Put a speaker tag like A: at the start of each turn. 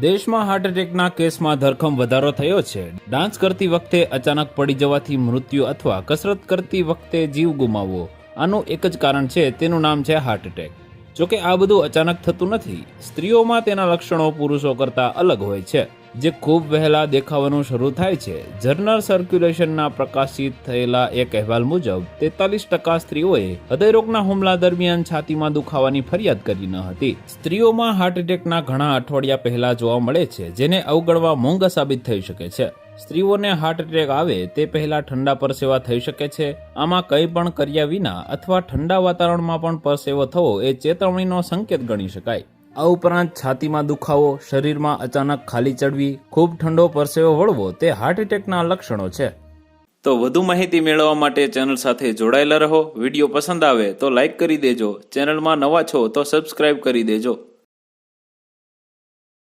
A: દેશમાં હાર્ટ એટેકના કેસમાં ધરખમ વધારો થયો છે. ડાન્સ કરતી વખતે અચાનક પડી જવાથી મૃત્યુ અથવા કસરત કરતી વખતે જીવ ગુમાવવો. આનું એક જ કારણ છે, તેનું નામ છે હાર્ટ એટેક જોકે આ બધું અચાનક થતું નથી. સ્ત્રીઓમાં તેના લક્ષણો પુરુષો કરતાં અલગ હોય છે. જે ખૂબ વહેલા દેખાવાનું શરૂ થાય છે. જર્નલ સર્ક્યુલેશનના પ્રકાશિત થયેલા એક અહેવાલ મુજબ, તેતાલીસ ટકા સ્ત્રીઓએ હૃદયરોગના હુમલા દરમિયાન છાતીમાં દુખાવાની ફરિયાદ કરી ન હતી. સ્ત્રીઓમાં હાર્ટ એટેકના ઘણા અઠવાડિયા પહેલા જોવા મળે છે, જેને અવગણવા મોંઘા સાબિત થઈ શકે છે. સ્ત્રીઓને હાર્ટ એટેક આવે, તે પહેલા ઠંડા પરસેવા થઈ શકે છે. આમાં કંઈ પણ કર્યા વિના અથવા ઠંડા વાતાવરણમાં પણ પરસેવો થવો એ ચેતવણીનો સંકેત ગણી શકાય. આ ઉપરાંત છાતીમાં દુખાવો, શરીરમાં અચાનક ખાલી ચડવી, ખૂબ ઠંડો પરસેવો વળવો, તે હાર્ટ એટેકના લક્ષણો છે. તો વધુ માહિતી મેળવવા માટે ચેનલ સાથે જોડાયેલા રહો. વીડિયો પસંદ આવે તો લાઇક કરી દેજો. ચેનલમાં નવા છો તો સબસ્ક્રાઇબ કરી દેજો.